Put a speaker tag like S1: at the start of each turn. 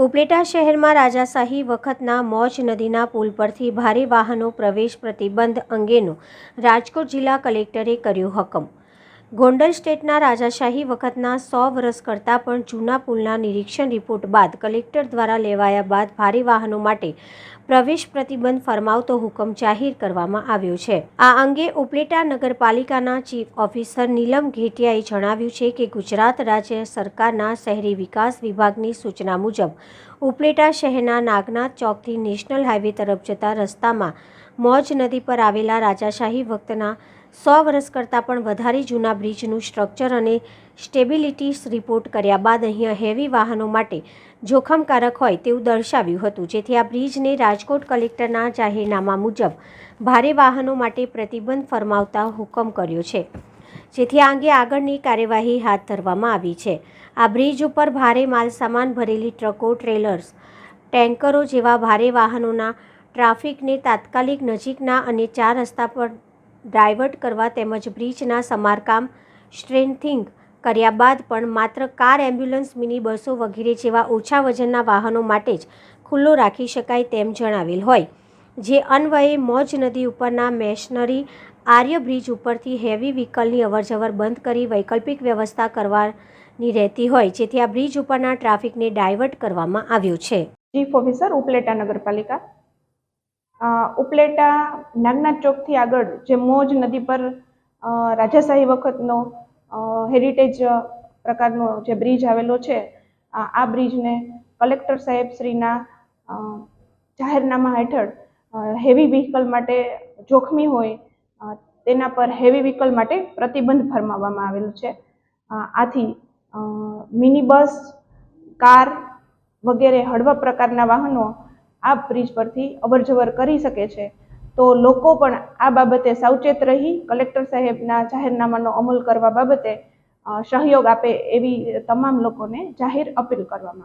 S1: ઉપલેટા શહેરમાં રાજાશાહી વખતના મોજ નદીના પુલ પરથી ભારે વાહનો પ્રવેશ પ્રતિબંધ અંગેનો રાજકોટ જિલ્લા કલેક્ટરે કર્યો હુકમ. ગોંડલ સ્ટેટના રાજાશાહી વખતના સો વર્ષ કરતાં પણ જૂના પુલના નિરીક્ષણ રિપોર્ટ બાદ કલેક્ટર દ્વારા લેવાયા બાદ ભારે વાહનો માટે પ્રવેશ પ્રતિબંધ ફરમાવતો હુકમ જાહેર કરવામાં આવ્યો છે. આ અંગે ઉપલેટા નગરપાલિકાના ચીફ ઓફિસર નીલમ ઘેટિયાએ જણાવ્યું છે કે ગુજરાત રાજ્ય સરકારના શહેરી વિકાસ વિભાગની સૂચના મુજબ ઉપલેટા શહેરના નાગનાથ ચોકથી નેશનલ હાઈવે તરફ જતા રસ્તામાં મોજ નદી પર આવેલા રાજાશાહી વખતના સો વર્ષ કરતાં પણ વધારે જૂના બ્રિજનું સ્ટ્રક્ચર અને સ્ટેબિલિટી રિપોર્ટ કર્યા બાદ અહીંયા હેવી વાહનો માટે જોખમકારક હોય તેવું દર્શાવ્યું હતું. જેથી આ બ્રિજને રાજકોટ કલેક્ટરના જાહેરનામા મુજબ ભારે વાહનો માટે પ્રતિબંધ ફરમાવતા હુકમ કર્યો છે. જેથી આ અંગે આગળની કાર્યવાહી હાથ ધરવામાં આવી છે. આ બ્રિજ ઉપર ભારે માલસામાન ભરેલી ટ્રકો, ટ્રેલર્સ, ટેન્કરો જેવા ભારે વાહનોના ટ્રાફિકને તાત્કાલિક નજીકના અને ચાર રસ્તા પર ડાયવર્ટ કરવા તેમજ બ્રિજના સમારકામ સ્ટ્રેન્થિંગ કર્યા બાદ પણ માત્ર કાર એમ્બ્યુલન્સ, મિની બસો વગેરે જેવા ઓછા વજનના વાહનો માટે જ ખુલ્લો રાખી શકાય તેમ જણાવેલ હોય. જે અન્વયે મોજ નદી ઉપરના મેશનરી આર્ય બ્રિજ ઉપરથી હેવી વ્હીકલની અવરજવર બંધ કરી વૈકલ્પિક વ્યવસ્થા કરવાની રહેતી હોય, જેથી આ બ્રિજ ઉપરના ટ્રાફિકને ડાયવર્ટ કરવામાં આવ્યો છે.
S2: ચીફ ઓફિસર ઉપલેટા નગરપાલિકા. ઉપલેટા નાગનાથ ચોકથી આગળ જે મોજ નદી પર રાજાશાહી વખતનો હેરિટેજ પ્રકારનો જે બ્રિજ આવેલો છે, આ બ્રિજને કલેક્ટર સાહેબ શ્રીના જાહેરનામા હેઠળ હેવી વ્હીકલ માટે જોખમી હોય તેના પર હેવી વ્હીકલ માટે પ્રતિબંધ ફરમાવવામાં આવેલું છે. આથી મિની બસ કાર વગેરે હળવા પ્રકારના વાહનો આ બ્રિજ પરથી અવરજવર કરી શકે છે. તો લોકો પણ આ બાબતે સાવચેત રહી કલેક્ટર સાહેબના જાહેરનામાનો અમલ કરવા બાબતે સહયોગ આપે એવી તમામ લોકોને જાહેર અપીલ કરવામાં